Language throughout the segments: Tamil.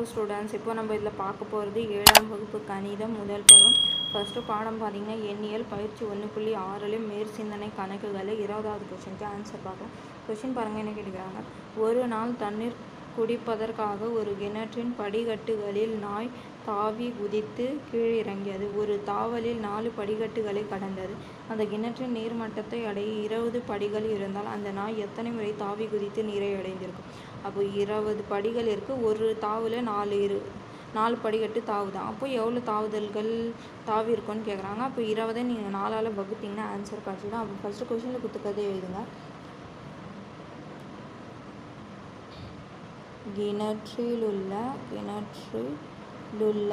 ஹலோ ஸ்டூடெண்ட்ஸ் இப்போ நம்ம இதில் பார்க்க போகிறது ஏழாம் வகுப்பு கணிதம் முதல் பருவம் ஃபஸ்ட்டு பாடம் பார்த்திங்கன்னா எண்ணியல் பயிற்சி ஒன்று புள்ளி ஆறில் மேற்சிந்தனை கணக்குகளை இருபதாவது கொஷினுக்கு ஆன்சர் பார்க்கலாம். கொஷின் பாருங்கள் என்ன கேட்டுக்கிறாங்க? ஒரு நாள் தண்ணீர் குடிப்பதற்காக ஒரு கிணற்றின் படிக்கட்டுகளில் நாய் தாவி குதித்து கீழிறங்கியது. ஒரு தாவலில் நாலு படிக்கட்டுகளை கடந்தது. அந்த கிணற்றின் நீர்மட்டத்தை அடைய இருபது படிகள் இருந்தால் அந்த நாய் எத்தனை முறை தாவி குதித்து நீரை அடைந்திருக்கும்? அப்போ இருபது படிகள் இருக்குது ஒரு தாவில் நாலு இரு நாலு படிக்கட்டு தாவுதான் அப்போ எவ்வளோ தாவுதல்கள் தாவி இருக்கும்னு கேட்குறாங்க அப்போ இருபதை நீங்கள் நாலால் வகுத்தீங்கன்னா ஆன்சர் கிடச்சிடும் அப்போ ஃபஸ்ட்டு கொஷினில் கொடுத்துக்கதே எழுதுங்க. கிணற்றிலுள்ள கிணற்றிலுள்ள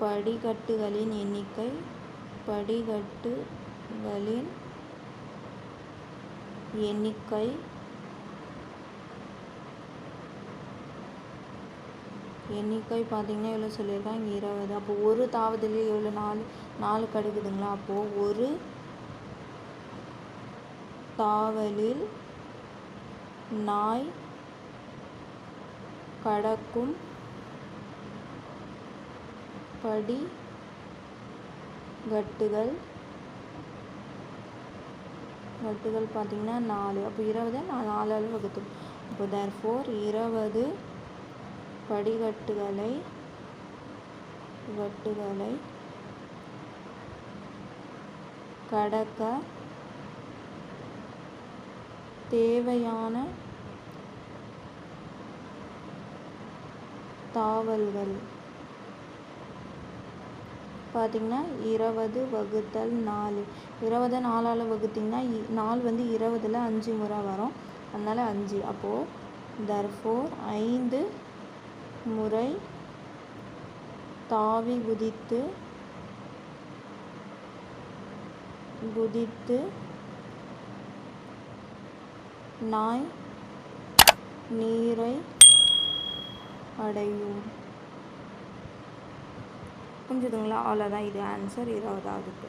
படிக்கட்டுகளின் எண்ணிக்கை படிக்கட்டுகளின் எண்ணிக்கை எண்ணிக்கை பார்த்தீங்கன்னா எவ்வளோ சொல்லியிருக்காங்க? இருபது. அப்போ ஒரு தாவதுலேயே எவ்வளோ? நாலு நாலு கிடைக்குதுங்களா? அப்போது ஒரு தாவலில் நாய் கடக்கும் படி கட்டுகள். கட்டுகள் பார்த்தீங்கன்னா நாலு. அப்போ இருபது நான் நாலால் வகுத்தோம் அப்போ தேர் ஃபோர் இருபது படிக்கட்டுகளை கட்டுகளை கடக்க தேவையான தாவல்கள். பார்த்தீங்கன்னா இருபது வகுத்தல் நாலு. இருபது நாலால் வகுத்திங்கன்னா இ- நாலு வந்து இருபதில் அஞ்சு முறை வரும். அதனால் அஞ்சு. அப்போது தர்ஃபோர் ஐந்து முறை தாவி குதித்து குதித்து நாய் நீரை அடையும். புரிஞ்சுதுங்களா? அவ்வளோதான் இது ஆன்சர் இருபதாவதுக்கு